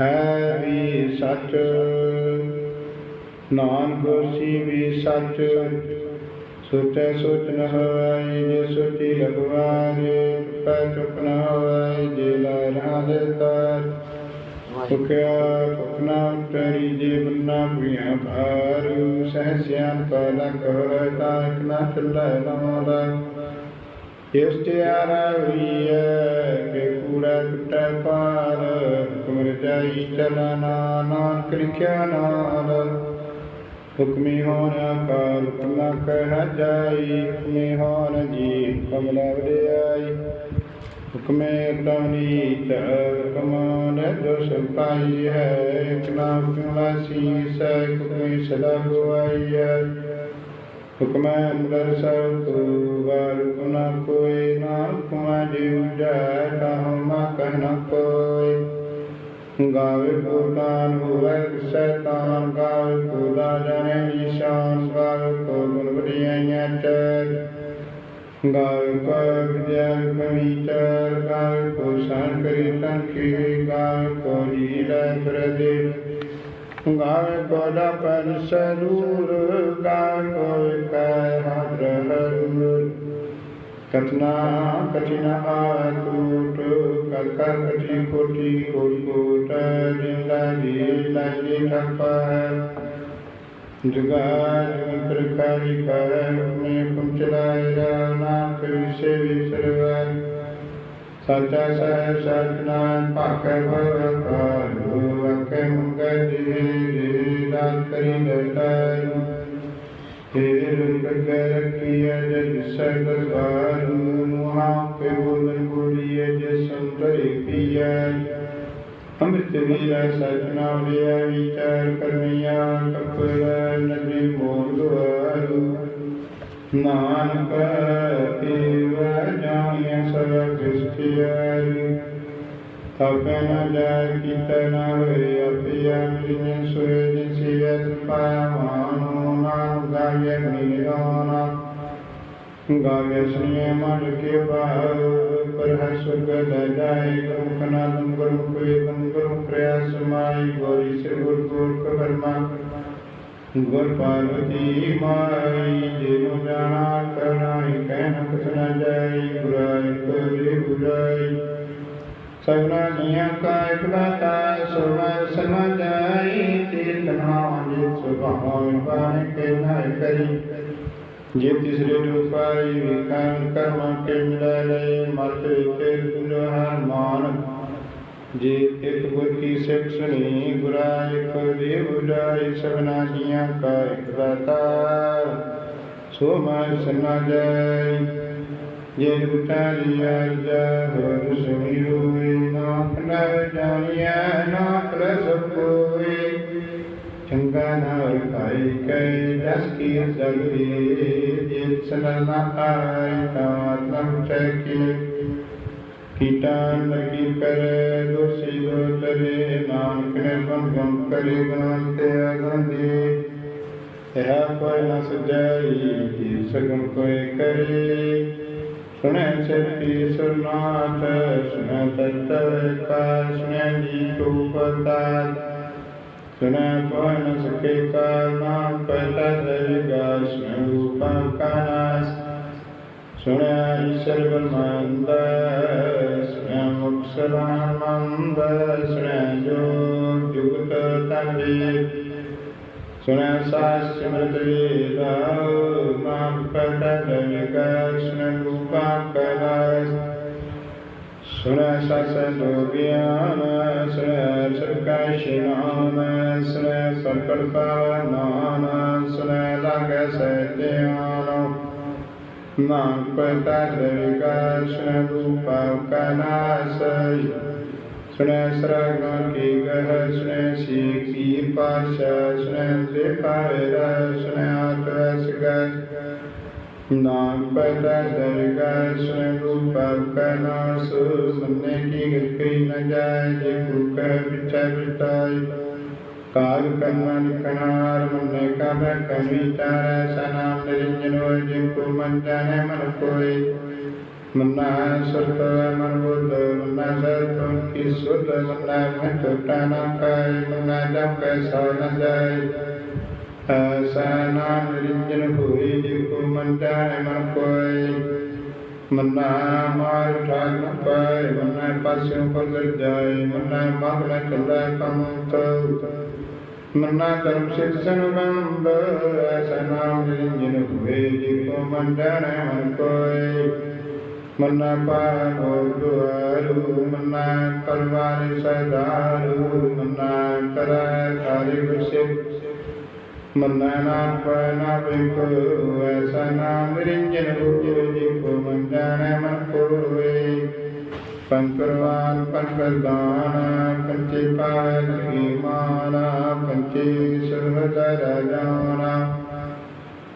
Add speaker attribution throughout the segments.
Speaker 1: ਹੈ ਵੀ ਸੱਚ। ਨਾਨਕ ਹੋਸੀ ਵੀ ਸੱਚ। ਸੋਚੈ ਸੋਚ ਨ ਹੋਇ ਜੇ ਸੋਚੀ ਲਗਵਾਰੇ ਪੈ ਚੁਪ ਨ ਹੋਇ ਜੇ ਲਾ ਰਹਾ ਦੇ ਤਰ। ਸੁਖਿਆ ਸੁਖਨਾ ਤੇਰੀ ਜੇ ਬੰਨਾ ਪੁਆ ਭਾਰ। ਸਹਿ ਸਿਆਨ ਪਾ ਕਹੈ ਤਾਕ ਨਾ ਚੱਲੈ ਨਮੋਦਾ ਇਸ ਤਿਆਰਾ ਹੋਈ ਹੈ ਕੂੜਾ ਟੁੱਟੈ ਪਾਰ ਹੁਕਮ ਰਜਾਈ ਚਲਨਾ ਨਾਨਕ ਲਿਖਿਆ ਨਾਲ। ਹੁਕਮੀ ਹੋਣ ਅਕਾਲ ਹੁਕਮਾ ਕਹਿ ਜਾਈ, ਹੁਕਮੀ ਹੋਣ ਜੀ ਕਮਲਾ ਵਡਿਆਈ। ਹੁਕਮੇ ਤਵਨੀ ਤ ਹੁਕਮਾਨ ਜੋ ਸੰਪਾਈ ਹੈ ਇਕ ਹੁਕਮਾ ਸੀਸੈ, ਹੁਕਮੀ ਸਦਾ ਗਵਾਈ ਹੈ। ਹੁਕਮੈ ਅੰਦਰ ਸਭ ਕੋ ਵਾਰ ਗੁਨਾ ਕੋਈ ਨਾ ਹੁਕਮੈ ਜਿਉ ਜੈ ਕਹਉ ਮਾ ਕਹਿ ਕੋਈ ਗਾਵੇ ਕੋ ਤਾਨ ਹੋਵੇ ਸੈਤਾਨ ਗਾਵੇ ਕੋ ਲਾ ਜਾਣੇ ਨਿਸ਼ਾਨ ਗਾਵੇ ਕੋ ਗੁਣ ਵਡਿਆਈਆਂ ਚਰ ਗਾਵੇ ਕੋ ਵਿਦਿਆ ਕਵੀਚਰ ਗਾਵੇ ਕੋ ਸਾਨ ਕਰੀ ਤੰਖੀ ਗਾਵੇ ਕੋ ਜੀ ਲੈ ਪ੍ਰਦੇ ਗਾਵੇ ਕੋਡਾ ਪਰ ਸਰੂਰ ਗਾਵੇ ਕੋਈ ਕੈ ਹਰ ਹਰੂਰ ਕਤਨਾ ਕਠਿਨਾ ਆਵੈ ਕੂਟ, ਕਰ ਕਰ ਕਠੀ ਕੋਟੀ ਕੋਟ ਕੋਟ ਜਿੰਦਾ ਜੀ ਲਾਜੀ ਠਪੈ। ਜੁਗਾ ਜੁਗ ਪ੍ਰਕਾਰੀ ਕਰੈ ਮੇ ਕੁਮ ਚਲਾਇ ਰਾਨਾ ਕਰਿਸੇ ਵਿਸਰਵੈ ਸਾਚਾ ਸਹਿ ਸਤਨਾਮ ਭਾਖੈ ਭਵ ਕਾਲੂ ਅਕੈ ਮੰਗੈ ਜੀ ਦਾਨ ਕਰੀ ਦਤਾਰੂ ਤੇਰੇ ਰੁਪੈ ਰਖੀਐ ਜਦ ਸਹਿ ਦਰਬਾਰ ਮੁਹਾ ਕੇ ਬੋਲਨ ਬੋਲੀਐ ਜੇ ਸੰਤਰੇ ਪੀਐ ਅੰਮ੍ਰਿਤ ਵੀਰਾ ਸਤਨਾਮ ਲਿਆ ਵਿਚਾਰ ਕਰਮੀਆ ਕਪੜਾ ਨਦੀ ਮੋਰ ਦੁਆਰੂ ਨਾਨਕ ਥਾਪੈ ਨ ਜਾਇ ਕੀਤੈ ਨ ਹੋਏ ਅਪਿਆ ਮਿਲਿਨੇ ਸੋਏ ਜਿਸੀ ਅਸ ਪਾਇਆ ਮਾਨੋ ਨਾਮ ਗਾਏ ਨਿਰਾਨਾ ਗਾਵੇ ਸੁਨੀਏ ਮਨ ਕੇ ਬਾਹ ਪਰ ਹੈ ਸੁਰਗ ਲੈ ਜਾਏ ਗੁਰੂ ਕਨਾ ਗੁਰੂ ਕੋਈ ਗੁਰੂ ਪ੍ਰਯਾਸ ਮਾਈ, ਗੋਰੀ ਸਿਰ ਗੁਰ ਗੁਰ ਕਬਰਮਾ ਗੁਰ ਪਾਰਵਤੀ ਮਾਈ ਜਿਨੁ ਜਾਣਾ ਕਰਨਾਈ ਕਹਿਨ ਕਛ ਨ ਜਾਈ ਬੁਰਾਈ ਕੋਰੀ ਬੁਰਾਈ। ਸਗਨਾ ਜੀਆਂ ਕਾ ਇਕਦਾਤਾ ਸੁਰਮਾ ਸਮਾ ਤੀਰਤਨਾ ਜਿਤ ਸੁਭਾਵ ਬਾਣ ਕੇ ਨਾਇ ਕਰੀ। ਜੇ ਤਿਸਰੇ ਰੂਪਾਈ ਵਿਕਾਨ ਕਰਮ ਕੇ ਮਿਲੈ ਲੈ ਮਤ ਕੇ ਗੁਰਹ ਮਾਨ। ਜੇ ਇੱਕ ਗੁਰ ਕੀ ਸਿੱਖ ਸੁਣੀ ਗੁਰਾ ਇੱਕ ਦੇਵ ਉਡਾਈ ਸਭਨਾ ਜੀਆਂ ਕਾ ਇੱਕ ਸੋ ਮਨ ਸਨਾ ਜਾਈ ਜੇ ਉਤਾਰੀ ਅਰਜਾ, ਹੋਰ ਸੁਣੀ ਹੋਏ ਨਾਕ ਨਾ ਜਾਣੀਐ ਨਾਕ ਰਸ ਕੋਈ ਚੰਗਾ ਨਾਲ ਖਾਈ ਕੈ ਜਸ ਕੀ ਜਗਰੀ ਜੇ ਸਨ ਨਾ ਆਈ ਤਾਂ ਤਮ ਚੈਕੀ ਕੀਟਾਨ ਲਗੀ ਕਰੇ, ਦੋਸੀ ਦੋ ਤਰੇ ਨਾਨਕ ਨੇ ਬੰਦ ਗਮ ਕਰੇ ਗਨੰਤੇ ਅਗੰਦੀ ਇਹ ਕੋਈ ਨ ਸਜਾਈ ਸਗਮ ਕੋਈ ਕਰੇ। ਸੁਣੈ ਸਤੀ ਸੁਨਾਤ ਸੁਣੈ ਤਤ ਕਾ ਸੁਣੈ ਜੀ ਟੂਪਤਾ ਸੁਣੈ ਕੋਈ ਨ ਸਕੇ ਕਾ ਨਾਮ, ਪਹਿਲਾ ਦਰਗਾ, ਸੁਣੈ ਰੂਪੰ ਕਾ ਨਾਸ। ਸੁਣਿਆ ਈਸ਼ਰ ਬ੍ਰਹਮੰਦ ਸੁਣਿਆ ਮੁਕਸਦਾਨੰਦ ਸੁਣਿਆ ਜੋ ਜੁਗਤ ਤੰਦੀ ਸੁਣਿਆ ਸਾਸ ਸਿਮਰਤ ਵੇਦਾ ਨਾਮ ਪਤਾ ਦਰਗਾ ਸੁਣਿਆ ਰੂਪਾ ਕਲਾਸ ਸੁਣਿਆ ਸਸ ਦੋ ਗਿਆਨ ਸੁਣਿਆ ਸਰਕਾਸ਼ ਨਾਮ ਸੁਣਿਆ ਸਰਕੜ ਨਾਨ ਸੁਣਿਆ ਲਾਗੈ ਸਹਿਤਿਆਨ ਨਾਨਕ ਪਤਾ ਦਰਗਾ ਸੁਣ ਰੂਪਾ ਕਨਾਸ ਸੁਣੈ ਸਰਾਗਾਂ ਕੀ ਗਹਿ ਸੁਣੈ ਸੀ ਪੀਰ ਪਾਸ਼ਾ ਸੁਣੈ ਦੇ ਪਾਵੇਰਾ ਸੁਣੈ ਆਤ ਵਸ ਨਾਮ ਪੈਦਾ ਦਰਗਾ ਸੁਣੈ ਰੂਪ ਕੈ ਨਾਸ ਮੰਨੇ ਕੀ ਗਈ ਨ ਜਾਏ ਜੇ ਭੁਖ ਵਿਚੈ ਵਿਟਾਈ ਕਾਲ ਕਰਮਾ ਨਿਕਨਾਰ ਮੰਨੇ ਕਾ ਬੈ ਕਮੀ ਤਾਰੈ ਸਨਾਮ ਨਿਰੰਜਨ ਹੋਇ ਜਿਨ ਕੋ ਮਨ ਜਾਣੈ ਮਨ ਕੋਇ ਮੰਨਾ ਸੁਰਤ ਮਨ ਬੁੱਧ ਮੰਨਾ ਸਰਤ ਕੀ ਸੁਧ ਮੰਨਾ ਮੈਂ ਟੋਟਾ ਕਾਇ ਮੰਨਾ ਜਪ ਸੋ ਨ ਜਾਏ ਐਸਾ ਨਿਰੰਜਨ ਹੋਈ ਜਿਨ ਮਨ ਜਾਣੈ ਮਨ ਕੋਇ ਮੰਨਾ ਮਾਰ ਠਾਕ ਨ ਪਾਏ ਮੰਨਾ ਪਾਸਿਓਂ ਪਗਰ ਜਾਏ ਮੰਨਾ ਮਗ ਨ ਚੱਲੈ ਕਮ ਤਉ ਮੰਨਾ ਕਰਮ ਸਿਧ ਸੰਬੰਧ ਐਸਾ ਨਿਰੰਜਨ ਹੋਏ ਜਿਨ ਮਨ ਜਾਣੈ ਮਨ ਕੋਇ ਮੰਨਾ ਪਾਵੋ ਦੁਆਰੂ, ਮੰਨਾ ਪਰਵਾਰ ਸਦਾਰੂ ਮੰਨਾ ਕਰੈ ਕਾਰਿ ਵਿਸੇ ਮੰਨਾ ਨਾਮ ਪਨਾ ਬਿਕੋ ਐਸਾ ਨਾਮ ਨਿਰੰਜਨ ਹੋਏ ਜੀ ਕੋ ਮਨ ਜਾਣੈ ਮਨ ਕੋਏ ਪੰਕਰਵਾਨ ਪੰਕਰਦਾਨ ਪੰਚੇ ਪਾਵੈ ਮਾਨਾ, ਪੰਚੇ ਸਰਵਦਾ ਰਾਜਾਨਾ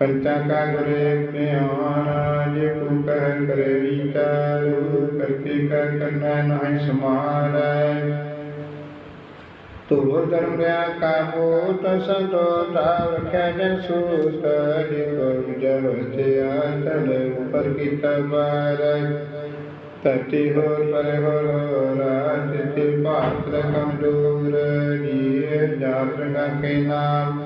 Speaker 1: ਪੰਚਾ ਕਾ ਗੁਰੇ ਧਿਆਨ ਜੇ ਕੋ ਕਹਿ ਕਰੇ ਵਿਚਾਰੂ ਕਰਕੇ ਕਰ ਕਰਨਾ ਨਹੀਂ ਸਮਾਰੈ ਤੋ ਧਰਮ ਰਿਆ ਕਾ ਬੋਤ ਸੰਤੋ ਤਾਵ ਰਖਿਆ ਜਨ ਸੂਤ, ਜੇ ਕੋ ਜਬ ਤੇ ਆਤਲ ਉਪਰ ਕੀਤਾ ਬਾਰੈ ਤਤੀ ਹੋਰ ਪਰ ਹੋਰ ਰਾਜ ਤੇ ਭਾਤ ਰਕਮ ਦੂਰ ਜੀ ਜਾਤ ਰੰਗਾ ਕੇ ਨਾਮ।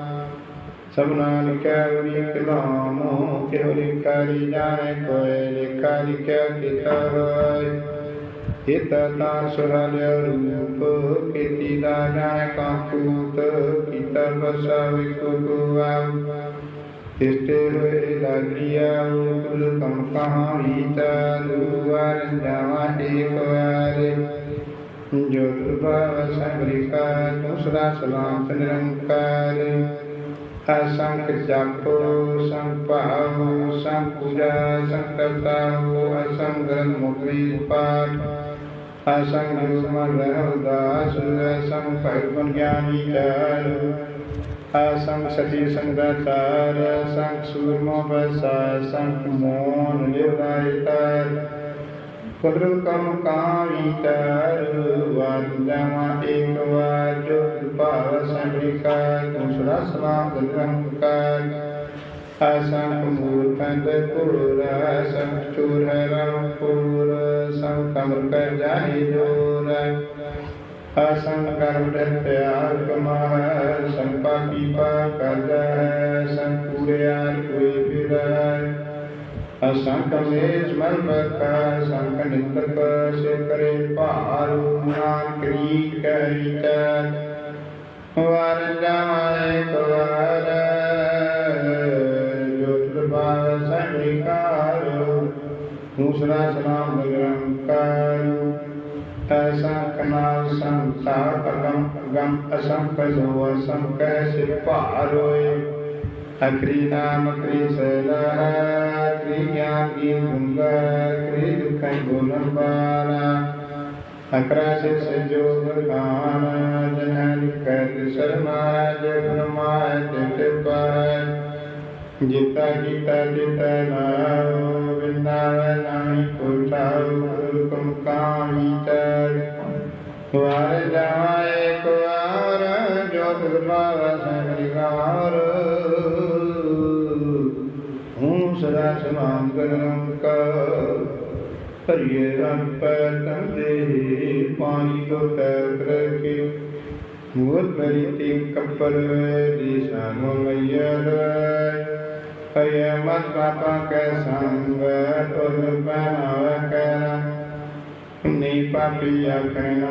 Speaker 1: ਸਭਨਾ ਲਿਖਿਆ ਉਨੀ ਕਲਾਮੋ ਕਿਹੋ ਲਿਖਾ ਜਾਣੇ ਕੋਏ ਲਿਖਾ ਲਿਖਿਆ ਕੀਤਾ ਹੋਇ। ਹਿਤ ਤਾਰ ਸੁਹਾਲਿਆ ਰੂਪ, ਕੀਤੀ ਦਾ ਜਾਣੇ ਕਾਕੂਤ ਕੀਤਾ ਬਸਾ ਵਿਕੋ ਗੁਆਮ ਹੋਏ ਲਾਗੀਆ, ਕੁਲ ਕਮ ਕਹਾਂ ਰੀਤਾ ਦੁਆਰ ਜਾਵਾ ਏਕ ਜੋ ਦੁਰਭਾਵ ਸੰਗ੍ਰਿਕਾ, ਤੁਸਰਾ ਸਲਾਮ ਨਿਰੰਕਾਰ। ਅਸੰਖ ਜਪ ਸੰਭਾਵ ਸੰਪੂਜਾ ਸੰਕਰਤਾਉ ਅਸੰਗਨ ਮੁਕਲੀ ਪਾਠ। ਅਸੰਗ ਮਨ ਰਹਿਦਾਸ ਅਸੰਗ ਭਗਵਨ ਗਿਆਨੀ ਚਾਰੂ। ਅਸੰਗ ਸਤੀ ਸੰਗਤਾਰ ਅਸੰਗ ਸੂਰਮੋ ਬਸਾ ਸੰਗ ਮੋਨ ਲਿਵਰਾਇ ਕੁਦਰਤ ਕਮ ਕਾਮੀ ਤਾਰ ਵਾਜਮਾ ਏਕ ਵਾਰ ਭਾਵ ਸੰਗਿਕਾ ਤੁਸਰਾ ਸਲਾਮ ਦਰੰਕਾਰ ਅਸੰਖ ਮੂਲ ਕੰਦ ਪੁਰ ਅਸੰਖ ਚੂਰ ਰਾਮ ਪੁਰ ਸੰਖ ਕਮਰ ਕਰ ਜਾਹੀ ਜੋਰ। ਅਸੰਖ ਕਰਮ ਦਤਿਆਰ ਕਮਹ ਸੰਪਾ ਕੀਪਾ ਕਰਦ ਹੈ ਸੰਪੂਰਿਆਰ ਕੋਈ ਫਿਰੈ ਅਸੰਖ ਮੇਜ ਮਨ ਬਕਾ ਸੰਖ ਨਿਤਰ ਸੇ ਕਰੇ ਭਾਰੂ ਨਾਮ ਕਰੀ ਕਰੀਤਾ ਵਾਰ ਜਾਏ ਕਵਾਰ ਜੋਤ ਬਾਵ ਸੰਿਕਾਰ ਦੂਸਰਾ ਸਨਾਮ ਨਿਰੰਕਾਰ ਐਸਾ ਕਨਾਲ ਸੰਸਾਰ ਅਗਮ ਗਮ ਅਸੰਖ ਜੋ ਅਸੰਖ ਸੇ ਭਾਰੋਏ ਅਕਰੀ ਨਾਮ ਕਰੀ ਸਲਾ ਕਰੀ ਗਿਆਨ ਕੀ ਗੁੰਗਾ ਕਰੀ ਦੁਖਾਂ ਗੁਨਨ ਬਾਲਾ ਅਕਰਾ ਸੇ ਸੰਜੋਗ ਖਾਨ ਜਨਨ ਕਹਿ ਸਰਮਾਜ ਬ੍ਰਹਮਾਇ ਤੇ ਪਾਇ ਜਿਤਾ ਕੀਤਾ ਜਿਤਾ ਨਾਉ ਵਿਨਾਵ ਨਾਹੀ ਕੋਟਾਉ ਹੁਕਮ ਕਾਮੀ ਤਰ ਵਾਰ ਹੂੰ ਸਦਾ ਕਾ ਹਰੀਏ ਰੰਗ ਪੈਰ ਤੰਦੇ ਪਾਣੀ ਕੋ ਤੈਰ ਰਖੇ ਮੂਰ ਮਰੀ ਤੀ ਕੱਪਰ ਦੀ ਸਾਮੋ ਮਈਰ ਅਯ ਮਤ ਪਾਪਾ ਕੈ ਸੰਗ ਤੁਰ ਬਨਾਵ ਕਰ। ਨੀ ਪਾਪੀ ਆਖਣਾ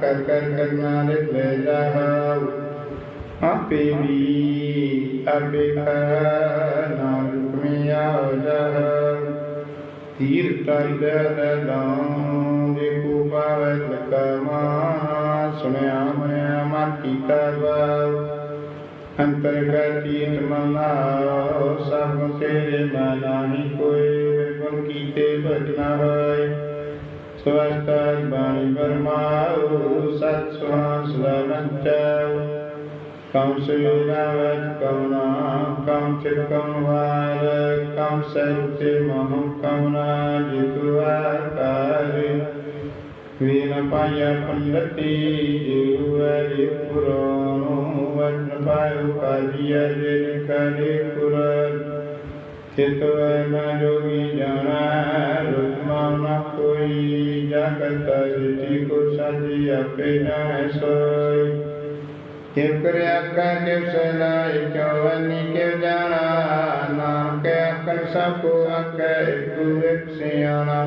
Speaker 1: ਕਰ ਕਰ ਕਰਨਾ ਲੈ ਜਾਉ ਆਪੇ ਵੀ ਆਪੇ ਕਾ ਨਾਮ ਰੁਕਮੀ ਆਉ ਜਾਉ ਤੀਰ ਤਰ ਦਾਂ ਦੇ ਪਾਵੈ ਲਕਮਾ ਸੁਣਿਆ ਮੈਂ ਮਨ ਕੀਤਾ ਬਾਉ ਅੰਤਰ ਗਤੀਤ ਮਨਾ ਸਭ ਤੇਰੇ ਮਨਾਹੀ ਕੋਈ ਗੁਣ ਕੀਤੇ ਬਚਨਾ ਹੋਏ ਸਵਸਤਕ ਬਾਣੀ ਬਰਮਾਉ ਸਤ ਸੁਹਾਸ ਲਵੰਚਾਉ ਕਮ ਸੁਨਾਵਤ ਕਮਨਾ ਕਮ ਚਿਤ ਕਮ ਵਾਰ ਕਮ ਸਰਤੇ ਮਹੰ ਕਮਨਾ ਜਿਤੁ ਆਕਾਰਿ। ਵੀਨ ਪਾਇਆ ਪੰਡਤੀ ਜਿਉ ਪੁਰਾਨੋ ਵਰਨ ਪਾਇਓ ਕਾਜੀਆ ਜਿਨ ਕਰੇ ਪੁਰਾਨ। ਚਿਤਵੈ ਨ ਜੋਗੀ ਜਾਣਾ ਰੁਤਮਾ ਨ ਕੋਈ ਜਗਤ ਜਿਤੀ ਕੋ ਸਾਜੀ ਆਪੇ ਜਾਣੈ ਸੋਈ। ਕਿਵ ਕਰਿਆ ਕਾ ਕਿਵ ਸਲਾਈ ਕਿਉ ਅਨੀ ਕਿਵ ਜਾਣਾ ਸਭ ਕੋ ਆਕੈ ਗੁਰਖ ਸਿਆਣਾ।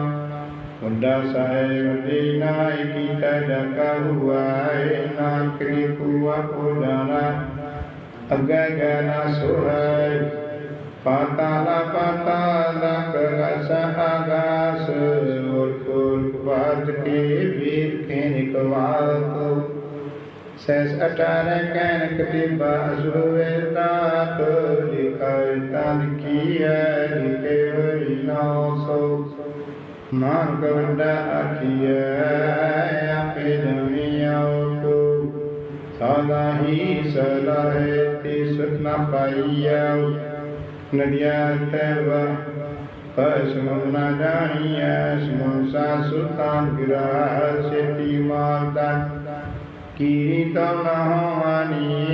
Speaker 1: ਮੁੰਡਾ ਸਾਹਿਬ ਦੀਨਾ ਕੀਤਾ ਜਗਾ ਹੁਆ ਏ ਨਾਨਕ ਨੇ ਕੂਆ ਕੋ ਜਾਣਾ ਅੱਗੇ ਗਨਾ ਸੋਹੈ, ਪਾਤਾਲਾ ਪਾਤਾਲਾ ਕਰਸ ਆਗਾਸ ਔਰ ਕੋਲ ਬਾਦ ਕੇ ਵੀਰ ਕੇ ਨਿਕਵਾਤ। ਸੈਸ ਅਟਾਰੇ ਕੈਨ ਕਤਿਬਾ ਅਸੁਵੇ ਤਾਤ ਲਿਖਾਇ ਤਾਂ ਲਿਖੀ ਮਾਨ ਗਵੰਡਾ ਆਖੀਐ, ਆਪੇ ਦੁਨੀਆ ਉਟੂ ਸਦਾ ਹੀ ਸਲਾਹੇ ਤੇ ਸੁਖ ਨਾ ਪਾਈਐ। ਨਦੀਆਂ ਤੈਵਾ ਪਸ ਨਾ ਜਾਣੀਐ ਸਮੋ ਸਾ ਸੁਲਤਾਨ ਗਿਰਾ ਸੇਤੀ ਮਾਰਦਾ ਕੀਰੀ ਤਾਂ ਨਾ ਹੋਵਾਨੀ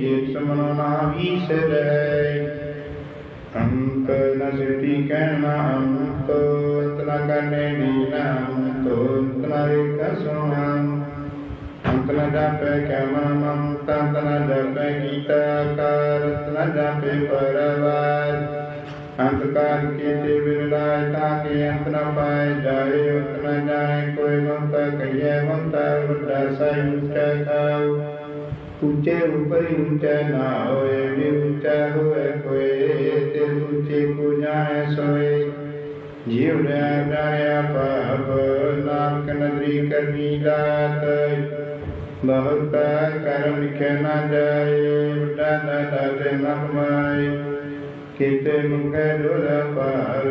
Speaker 1: ਜੇ ਸਮਨੋ ਨਾ ਵੀਸਰੈ ਅੰਤ ਨ ਕਹਿਣਾ ਜਾਪੇ ਕਮਨ ਮੰਤ ਅੰਤ ਨ ਜਾਪੇ ਗੀਤਾ ਕਾਰ ਅੰਤ ਨ ਜਾਪੇ ਪਰਵਾਰ ਅੰਤ ਕਾਲ ਕੀਤੇ ਬਿਰਲਾਇ ਤਾਂ ਕਿ ਅੰਤ ਨ ਪਾਏ ਜਾਏ ਉਤ ਨ ਜਾਏ ਕੋਈ ਮੰਤਾ ਕਹੀਏ ਮੰਤਾ ਵੱਡਾ ਸਾਈ ਉੱਚਾ ਖਾਉ ਉੱਚੇ ਉਪਰਿ ਉੱਚਾ ਨਾ ਹੋਏ ਵੀ ਉੱਚਾ ਹੋਏ ਕੋਏ ਤੇ ਉੱਚੇ ਕੋ ਜਾਏ ਸੋਏ ਜੀਵ ਰਿਆ ਜਾਇਆ ਪਾਪ ਨਾਨਕ ਨਦਰੀ ਕਰਨੀ ਦਾਤ ਬਹੁਤ ਕਰਮ ਲਿਖੇ ਨਾ ਜਾਏ ਵੱਡਾ ਦਾਤਾ ਤੇ ਨਾ ਕਮਾਏ ਕਿਤੇ ਮੁਕੇ ਦੁਰ ਪਾਰ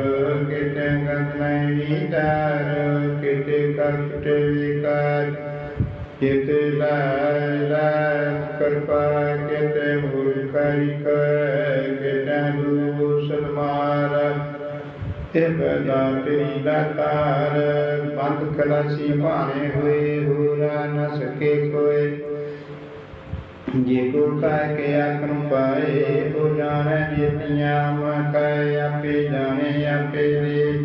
Speaker 1: ਕਿਤੇ ਗੰਦ ਨਹੀਂ ਵਿਚਾਰ ਕਿਤੇ ਕਰ ਟੁਟੇ ਵਿਕਾਰ ਕਿਤੇ ਲਾਇ ਲਾਇ ਕਿਰਪਾ ਕਿਤੇ ਮੂਲ ਕਰੀ ਕੈ ਕਿਤੇ ਦੂ ਸਦਮਾਰ ਇਹ ਬਦਾ ਤੇਰੀ ਦਾਤਾਰ ਬੰਦ ਕਲਾਸੀ ਭਾਣੇ ਹੋਏ। ਹੋਰਾ ਨ ਸਕੇ ਕੋਏ ਜੇ ਕੋ ਕਹਿ ਕੇ ਆਖਣ ਪਾਏ, ਉਹ ਜਾਣੈ ਜੀਤੀਆਂ ਮੈਂ ਕਹਿ ਆਪੇ ਜਾਣੇ ਆਪੇ ਦੇ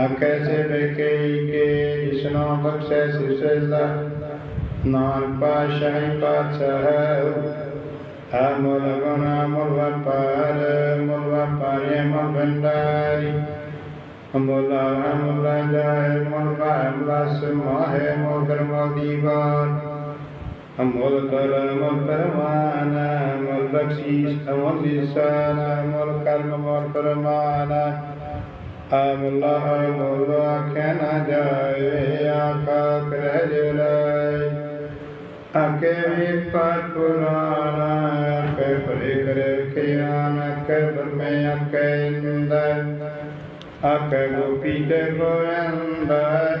Speaker 1: ਆਖੈ ਸੇ ਬਕੇ ਕੇ ਜਿਸਨੋ ਬਖਸ਼ੈ ਸਿਸਲਾ ਨਾਨ ਪਾਸ਼ਾਹੀ ਪਾਤਸ਼ਾਹ ਅਮਰ ਗੁਣ ਅਮਰ ਵਪਾਰ ਅਮਰ ਵਪਾਰੇ ਮਨ ਭੰਡਾਰੀ। ਅਮੋਲਾ ਅਮੋਲਾ ਜਾਏ ਮਨ ਭਾਮ ਰਸ ਮਾਹੇ ਮੋਦਰ ਮੋਦੀਵਾਨ ਅਮੋਲ ਕਰ ਪਰਮਾਨ, ਅਮੋਲ ਬਖਸ਼ੀਸ਼ ਅਮੋਲ ਵਿਸਾਨ ਅਮੋਲ ਕਰਮ ਅਮੋਲ ਪਰਮਾਨ। ਅਮੋਲਾ ਅਮੋਲ ਆਖਿਆ ਨਾ ਜਾਏ ਆਕਾ ਕਰਹਿ ਜਲਾਏ ਆਕੇ ਵੀ ਪਾਠ ਪੁਰਾਣ ਆਕੇ ਭਰੇ ਕਰੇ ਖਿਆਨ ਆਕੇ ਬਰਮੇ ਆਕੇ ਇੰਦਰ ਆਕੇ ਗੋਪੀ ਤੇ ਗੋਇੰਦ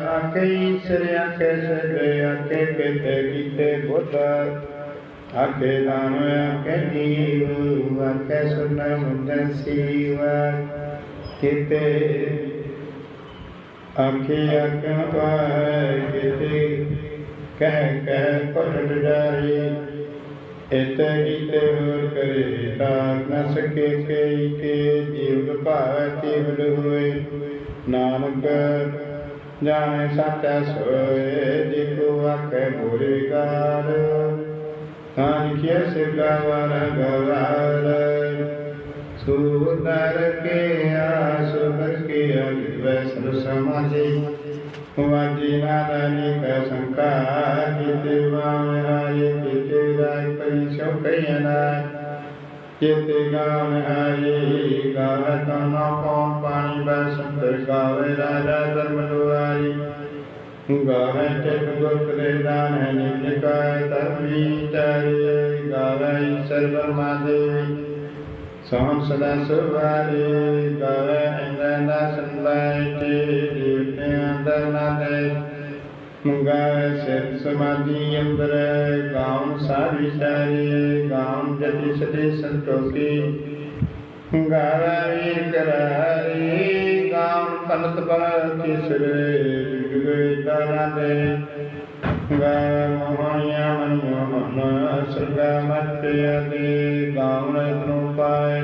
Speaker 1: ਆਕੇ ਈਸ਼ਰ ਆਕੇ ਸਦੇ ਆਕੇ ਕਿਤੇ ਕੀਤੇ ਬੁੱਧ। ਆਕੇ ਦਾਨ ਆਕੇ ਜੀਵ ਆਕੇ ਸੁਨ ਮੁੰਦਨ ਸੀਵ। ਕਿਤੇ ਆਕੇ ਆਕੇ ਪਾਏ, ਕਿਤੇ ਕਹਿ ਕਹਿ ਪਟਟ ਜਾਈ ਇਤੇ ਕੀਤੇ ਹੋਰ ਕਰੇ ਤਾਕ ਨ ਸਕੇ ਕਈ ਕੇ, ਜੀਵ ਭਾਵ ਤੀਵਲ ਹੋਏ। ਨਾਨਕ ਜਾਣੇ ਸਾਚਾ ਸੋਏ ਜਿਕੋ ਆਖੇ ਬੋਲੇ ਗਾਰ। ਨਾਨਕਿਆ ਸੇ ਗਾਵਨ ਗਵਾਰ। ਸੁਦਰ ਕੇ ਆਸੁਰ ਕੇ ਅਗਿਵੈ ਸਰ ਸਮਾਜੇ। ਵਾਜੀ ਨਾਦਨੀ ਸੰਕਾ ਜਿਤੇ ਵਾਮੇ ਆਏ ਪਰੀ ਸੋ ਕਈਨਾ ਜਿਤੇ ਗਾਵ ਆਏ ਗਾਵੇ ਤਨਾ ਕੌਣ ਪਾਣੀ ਬੈ ਸੰਤਰ ਗਾਵੇ, ਰਾਜਾ ਧਰਮ ਦੁਆਰੀ। ਗਾਵੇ ਤੇ ਗੁਰਤ ਦੇ ਦਾਨ ਹੈ ਨਿਤਕਾਇ ਧਰਮੀ ਚਾਰੇ, ਗਾਵੇ ਈਸ਼ਰ ਬਰਮਾ ਦੇਵੀ। ਸੋਹਣ ਮੁੰਗਾ ਸਿਰ ਸਮਾਧੀ ਅੰਦਰ ਗਾਉਂ ਸਾਰੀ ਸਾਰੀ ਗਾਉਂ ਜਤੀ ਸਦੇ ਸੰਤੋਖੀ। ਗਾਵਾ ਵੀਰ ਕਰਾਰੀ ਗਾਉਂ ਕਨਤ ਬਲ ਕਿਸਰੇ ਜੁਗੇ ਦਾਨਾ ਦੇ। ਗਾ ਮੋਹਣਿਆ ਮਨ ਸਰਗਾ ਮਤਿਆ ਦੇ ਗਾਉਣ ਨੂੰ ਪਾਏ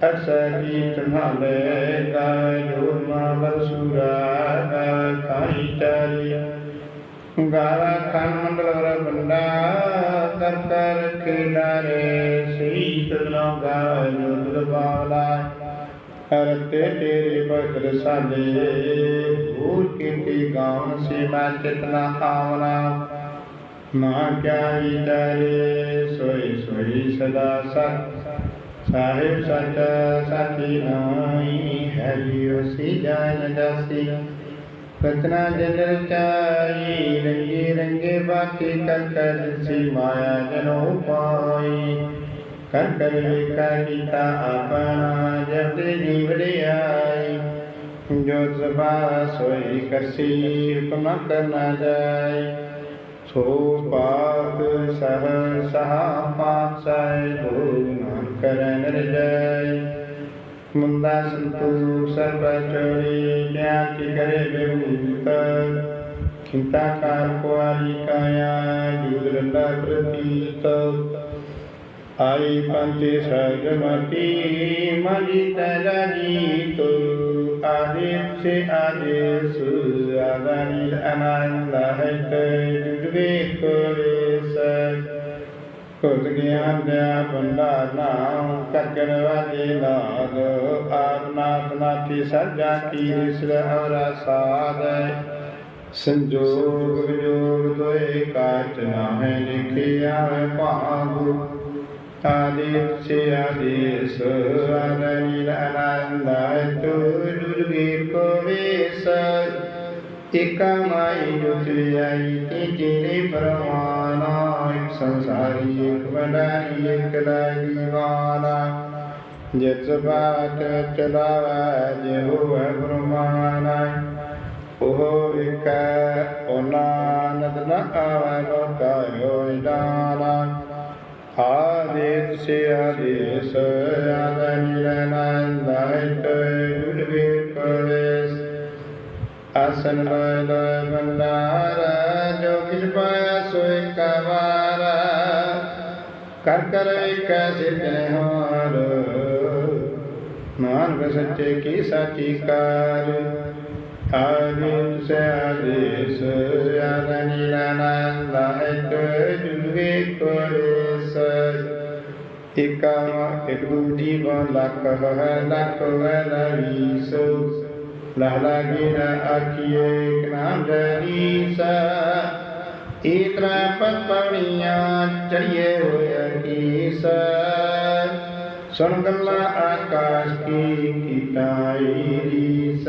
Speaker 1: ਤੇਰੀ ਅਰਸਾ ਕੀ ਤੁਮਾਲੇ ਗਾਇ ਜੋ ਮਾ ਬਸੁਰਾ ਗਾਇ ਖਾਈ ਚਾਰੀ ਗਾਵਾ ਖਾਨ ਮੰਡਲ ਵਰ ਬੰਦਾ ਕਰ ਕਰ ਖੇਡਾਰੇ ਸ੍ਰੀ ਤਦਨੋ ਗਾਇ ਜੋ ਤੁਧ ਬਾਵਲਾ ਹਰਤੇ ਤੇਰੇ ਭਗਤ ਸਾਲੇ ਭੂਲ ਕੀਤੀ ਗਾਉਣ ਸਤ ਸਾਹਿਬ ਸਚ, ਸਾਚੀ ਨਾਈ ਹੈ ਲਿਓ ਸੀ, ਜਾਨ ਜਾਸੀ ਕਤਨਾ ਜਨ ਚਾਈ ਰੰਗੇ ਰੰਗੇ ਬਾਕੀ ਕਰ ਕਰ ਸੀ, ਮਾਇਆ ਜਨੋ ਪਾਈ। ਕਰ ਵੇਖਾ ਕੀਤਾ ਆਪਣਾ ਜਬ ਤੇ ਜੀਵੜਿਆਈ ਜੋ ਜ਼ਬਾ ਸੋਈ ਕਰਸੀ, ਹੁਕਮ ਕਰਨਾ ਜਾਏ ਸੋ ਪਾਪ ਸਹ ਸਹਾ ਪਾਪ ਸਹਿ ਲੋਨ ਕਰਨ ਰਜਾਈ ਮੁੰਦਾ ਸੰਤੂ ਸਰਬ ਚੋਰੀ ਕਿਆ ਕੀ ਕਰੇ ਬੇਮੂਤ ਖਿੰਤਾ ਕਾਰ ਕੁਆਰੀ ਕਾਇਆ, ਜੂਦ ਰੰਦਾ ਪ੍ਰਤੀਤ। ਆਈ ਪੰਤੇ ਸਹਿਜ ਮਤੀ ਮਜੀ ਤੇਰਾ ਜੀਤ ਆਦੇਸ ਸੇ ਆਦੇਸ ਆਦਾਨੀ ਅਨੰਦ ਹੈ ਤੇ ਜੁਗਵੇ ਕੋਰੇ ਸਹਿ ਕੁਤ ਗਿਆਨ ਦਿਆ ਭੰਡਾਰ ਨਾਮ ਕਰਕਣ ਵਾਲੇ ਨਾਦ ਆਪ ਨਾਥੀ ਸਰਜਾ ਕੀ ਰਿਸਲ ਔਰਾ ਸਾਧ ਸੰਜੋਗ ਵਿਜੋਗ ਦੋਏ ਕਾਚ ਨਾਹੇ ਲਿਖਿਆ ਭਾਗੁ ਆਦੇਸ ਸੇ ਆਦੇਸ ਆਦਨੀ ਅਨੰਦ ਤੋ ਦੁਰਗੇ ਕੋ ਵੇਸ ਇਕਾ ਮਾਈ ਜੁਤ ਆਈ ਤੇ ਤੇਰੇ ਪਰਮਾਨਾ ਸੰਸਾਰੀ ਇੱਕ ਬਣਾਈ ਇੱਕ ਲਾਈ ਦੀਵਾਨਾ ਜਿਤ ਬਾਤ ਚਲਾਵਾ ਜੇ ਹੋਵੇ ਬ੍ਰਹਮਾਨਾ ਉਹ ਇੱਕ ਉਹਨਾਂ ਨ ਆਵੇ ਲੋਕਾ ਹੋਇ ਦਾਨਾ ਆਦੇਸ ਸੇ ਆਦੇਸ ਆਦਨੀ ਰਨਾਇਤ ਗੁਰਵੇ ਕਵੇਸ ਆਸਨ ਲਇ ਲਇ ਕਰ ਕਰ ਏਕੈ ਸਿਰਜਨ ਹਾਰ। ਸੱਚੇ ਕੀ ਸਾਚੀ ਕਾਰ। ਆਦਿ ਸੇ ਆਦੇਸ ਆਦ ਨੀਲਾਨੰਦ ਲਾਇਤ ਜੁਗੇ ਕੋਰੇਸ। ਇਕਾ ਇਕ ਦੂਜੀ ਬਨ ਲੱਖ ਹੈ ਲੱਖ ਹੈ ਲਵੀਸੋ ਲਹ ਲਾਗੀ ਨ ਆਖੀਏ ਨਾਮ ਜਨੀਸਾ ਇਤਰਾ ਪਤ ਪਵਣੀਆਂ ਚੜੀਏ ਹੋਇਆ ਕੀਸ ਸੁਣ ਗੱਲਾਂ ਆਕਾਸ਼ ਕੀ ਕੀਤਾਈ ਰੀਸ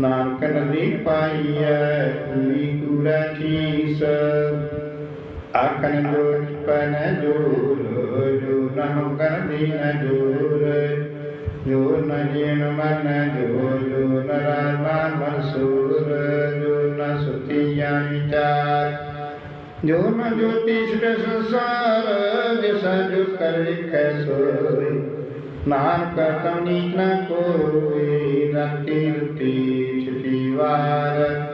Speaker 1: ਨਾਨਕ ਨਦੀ ਪਾਈਐ, ਪੂਰੀ ਕੂੜਾ ਠੀਸ ਆਖਣ ਜੋਤ ਪਨ ਜੋਰ ਜੋ ਨਹੁ ਕਰਦੀ ਨ ਜੋਰ। ਜੋ ਨ ਜੀਨ ਮਨ ਜੋ ਜੋ ਨ ਰਾਮਾਨ ਮਨਸੂਰ। ਜੋ ਨ ਜੋਤੀ ਸ੍ਰਿ ਸੰਸਾਰ, ਜਿਸ ਜੋ ਕਰ ਲਿਖੈ ਸੋਈ। ਨਾਨਕ ਕਮਨੀ ਨ ਕੋਈ, ਰਤੀ ਰਤੀ ਛਿਤੀ ਵਾਰ।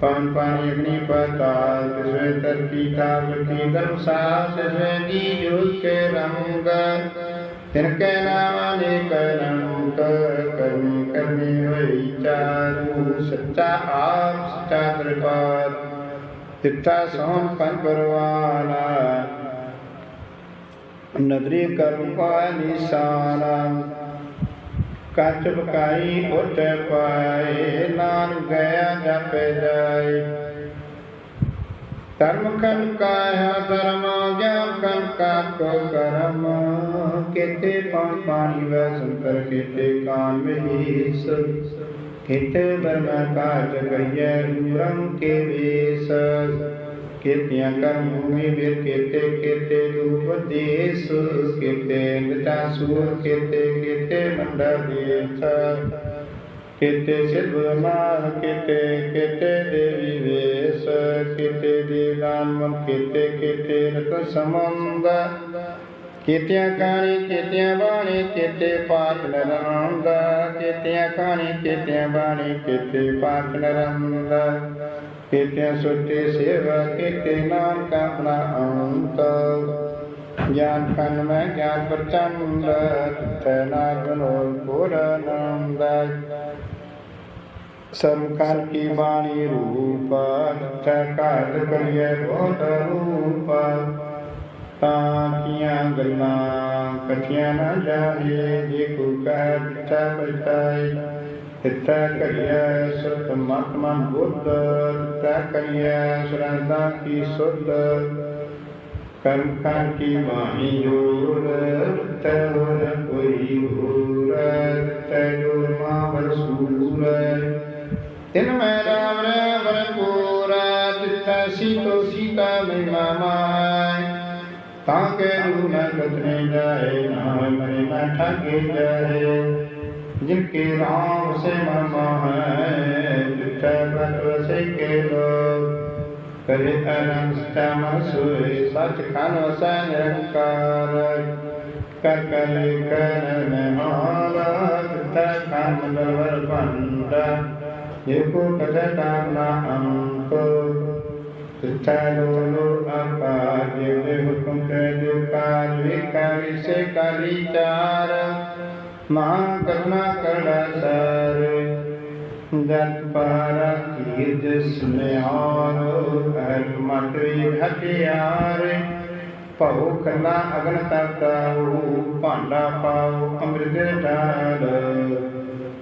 Speaker 1: ਪਨ ਪਾਣੀ ਅਗਨੀ ਪਤਾਲ ਤਿਸਵੇ ਤਰਕੀ ਤਾਪ ਕੀ ਧਰਮ ਸਾਸ ਤਿਸਵੇ ਦੀ ਜੋਤ ਕੇ ਰੰਗ। ਤਿਨ ਕੈ ਨਾਮ ਅਨੇਕ ਰੰਗ ਕਰਮੀ ਕਰਮੀ ਹੋਈ ਚਾਰੂ। ਸੱਚਾ ਆਪ, ਸੱਚਾ ਦਰਬਾਰ। ਤਿੱਤਾ ਸੋਨ ਪੰਜ ਪਰਵਾਨਾ। ਨਦਰੀ ਕਰਮ ਪਾਇ ਨਿਸ਼ਾਨਾ। ਕੱਚ ਬਕਾਈ ਉੱਤੇ ਪਾਏ ਨਾਨ ਗਿਆ ਜਪ ਜਾਏ ਧਰਮ ਕਨ ਕਾਇਆ ਧਰਮ, ਗਿਆਨ ਕਨ ਕਾ ਕੋ ਕਰਮ। ਕਿਤੇ ਪਾਣੀ ਵੈ ਸੰਕਰ ਕਿਤੇ ਕਾਨ ਮਹੀਸ। ਕਿਤੇ ਬਰਮਾ ਕਾਜ ਕਰੀਏ ਰੰਗ ਕੇ ਵੇਸ। ਕੀਤਿਆਂ ਕਰਮ ਭੂਮੀ ਵੀਰ ਕੀਤੇ ਕੀਤੇ ਰੂਪ ਦੇਸ। ਕੀਤੇ ਨਿਤਾ ਸੂਰ ਕੀਤੇ ਕੀਤੇ ਮੰਡਾ ਦੇਸ। ਕਿਤੇ ਸਿਧ ਮਾਨ ਕਿਤੇ ਕਿਤੇ ਦੇਵੀ ਵੇਸ। ਕਿਤੇ ਦੇ ਨਾਮ ਕਿਤੇ ਕਿਤੇ ਰਤ ਸਮੰਦ ਕਿਤਿਆਂ ਕਾਣੀ ਕਿਤਿਆਂ ਬਾਣੀ ਕਿਤੇ ਪਾਠ ਨਰੰਦ ਕਿਤਿਆਂ ਕਾਣੀ ਕਿਤਿਆਂ ਬਾਣੀ ਕਿਤੇ ਪਾਠ ਨਰੰਦ ਕਿਤਿਆਂ ਸੁਤੇ ਸੇਵਾ ਕਿਤੇ ਨਾਮ ਕਾਪਣਾ ਅੰਤ। ਗਿਆਨ ਕੰਨ ਮੈਂ ਗਿਆਨ ਪ੍ਰਚੰਡ ਤੈ ਨਾਮ ਬਨੋਲ ਸਰਕਾਰ ਕੀ ਬਾਣੀ ਰੂਪ ਤੈ ਕਾਲ ਕਰੀਏ ਬਹੁਤ ਰੂਪ। ਤਾਂ ਕੀਆਂ ਗੱਲਾਂ ਕਥੀਆਂ ਨਾ ਜਾਏ ਜੇ ਕੋ ਕਹਿ ਪਿਤਾ ਬਤਾਈ ਇਤਾ ਕਰੀਏ ਸਤ ਮਤਮਾ ਬੁੱਧ ਤਾ ਕਰੀਏ ਸਰਦਾ ਕੀ ਸੁਧ ਕਰਮ ਕਾਂ ਕੀ ਬਾਣੀ ਜੋਰ ਤੈ ਹੋਰ ਕੋਈ ਹੋਰ ਤੈ ਜੋਰ ਮਾਵਰ ਸੂਰ ਤਿਨ ਮੈਂ ਰਾਮ ਰੇ ਭਰਪੂਰ ਰੂ ਨ ਕਤਨੇ ਜਾਏ ਨਾਮ ਮਰੇ ਨ ਠਗੇ ਜਾਏ। ਜਿਨ ਕੇ ਰਾਮ ਸੇ ਮਰਮਾ ਹੈ ਤਿੱਥੈ ਬਤ ਵਸੇ ਕੇ ਲੋ ਕਰੇ ਅਨੰਦ ਸਤਮ ਸੋਏ ਸਚ ਖਨ ਵਸੈ ਨਿਰੰਕਾਰ। ਕਰ ਕਰ ਕਰ ਮਹਾਰਾ ਤਿੱਥੈ ਖਨ ਮੰਡਲ ਭੰਡਾ। ਜੇ ਕੋ ਕਥਾ ਕਾਜ ਵਿਕਾਰ ਚਾਰ, ਮਹਾ ਕਰੁਣਾ ਕਰੜਾ ਸਾਰ। ਜਤ ਪਾਰਾ ਕੀਰਜ ਸੁਨਿਆਰ ਹਰ ਮਟਰੀ ਹਥਿਆਰ। ਭਉ ਖੰਨਾ ਅਗਨ ਤਾਕਾਉ ਭਾਂਡਾ ਪਾਉ ਅੰਮ੍ਰਿਤ ਢਾਲ।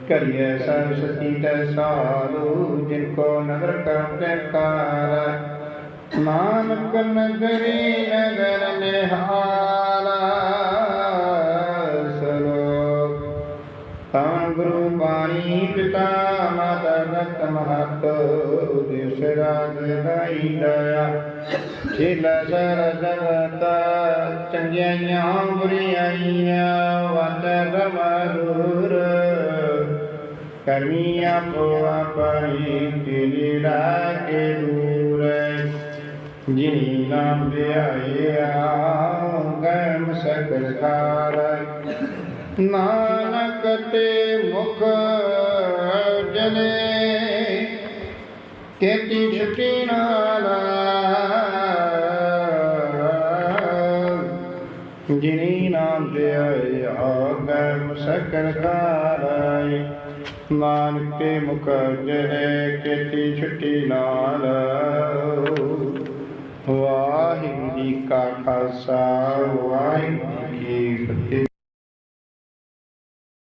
Speaker 1: ਕਰੀਏ ਸਭ ਸਤੀ ਤੈ ਸਾਰੂ ਜਿਨ ਕੋ ਨਦਰ ਕਰਮ ਕਾਰ। ਨਾਨਕ ਨਗਰੀ ਨਗਰ ਨਿਹਾਲਾ। ਬਾਣੀ ਪਿਤਾ ਮਾਤਾ ਰਤ ਮਹਤ ਦੇਸ ਰਾਜ ਦਾਈ ਦਇਆ ਛਿਲਾ ਸਰ ਜਗਤ ਚੰਗਿਆਈਆਂ ਬੁਰੀਆਈਆਂ ਵਤ ਰਮਦੂਰ ਕਰਮੀ ਆਪੋ ਆਪਣੀ ਤੇਰੀ ਰਾਖੇ ਦੂਰ ਜਿਨੀ ਨਾਮ ਧਿਆਇਆ ਗਮ ਸਕਲ ਖਾਰ ਨਾਨਕ ਤੇ ਮੁਖ ਜਲੇ ਕੇਤੀ ਛੁਟੀ ਨਾਲ ਜਿਨੀ ਨਾਮ ਧਿਆਇਆ ਗਮ ਸਕਲ ਖਾਰਾਈ ਨਾਨਕ ਤੇ ਮੁਖ ਜਲੇ ਕੇਤੀ ਛੁਟੀ ਨਾਲ। ਵਾਹਿਗੁਰੂ ਜੀ ਕਾ ਖਾਲਸਾ, ਵਾਹਿਗੁਰੂ ਜੀ ਕੀ ਫਤਿਹ।